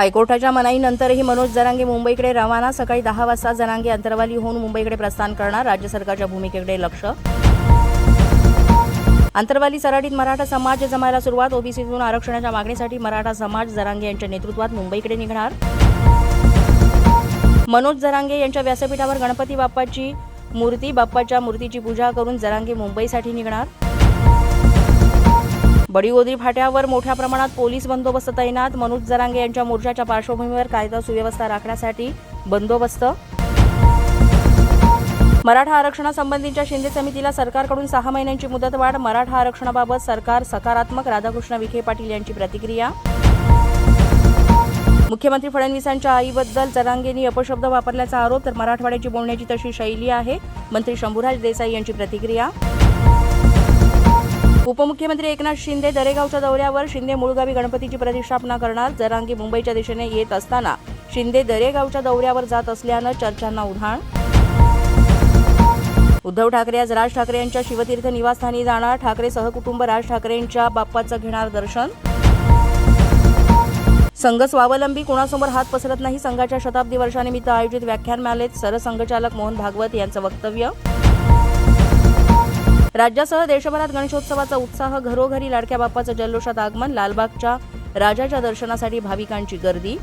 हायकोर्टाच्या मनाईनंतरही मनोज जरांगे मुंबईकडे रवाना. सकाळी दहा वाजता जरांगे अंतरवाली होऊन मुंबईकडे प्रस्थान करणार. राज्य सरकारच्या भूमिकेकडे लक्ष. अंतरवाली सराटीत मराठा समाज जमायला सुरुवात. ओबीसीतून आरक्षणाच्या मागणीसाठी मराठा समाज जरांगे यांच्या नेतृत्वात मुंबईकडे निघणार. मनोज जरांगे यांच्या व्यासपीठावर गणपती बाप्पाची मूर्ती बाप्पाच्या मूर्तीची पूजा करून जरांगे मुंबईसाठी निघणार. बडीगोद्री फाट्यावर मोठ्या प्रमाणात पोलीस बंदोबस्त तैनात. मनोज जरांगे यांच्या मोर्चाच्या पार्श्वभूमीवर कायदा सुव्यवस्था राखण्यासाठी बंदोबस्त. मराठा आरक्षणासंबंधीच्या शिंदे समितीला सरकारकडून सहा महिन्यांची मुदतवाढ. मराठा आरक्षणाबाबत सरकार सकारात्मक. राधाकृष्ण विखे पाटील यांची प्रतिक्रिया. मुख्यमंत्री फडणवीसांच्या आईबद्दल जरांगेंनी अपशब्द वापरल्याचा आरोप तर मराठवाड्याची बोलण्याची तशी शैली आहे. मंत्री शंभूराज देसाई यांची प्रतिक्रिया. उपमुख्यमंत्री एकनाथ शिंदे दरेगावच्या दौऱ्यावर शिंदे मुळगावी गणपतीची प्रतिष्ठापना करणार. जरांगी मुंबईच्या दिशेने येत असताना शिंदे दरेगावच्या दौऱ्यावर जात असल्यानं चर्चांना उधाण. उद्धव ठाकरे आज राज ठाकरे यांच्या शिवतीर्थ निवासस्थानी जाणार. ठाकरे सहकुटुंब राज ठाकरेंच्या बाप्पाचं घेणार दर्शन. संघ स्वावलंबी कोणासमोर हात पसरत नाही संघाच्या शताब्दी वर्षानिमित्त आयोजित व्याख्यानमालेत सरसंघचालक मोहन भागवत यांचं वक्तव्य. राज्यासह देशभरात गणेशोत्सवाचा उत्साह घरोघरी लाडक्या बाप्पाचं जल्लोषात आगमन लालबागच्या राजाच्या दर्शनासाठी भाविकांची गर्दी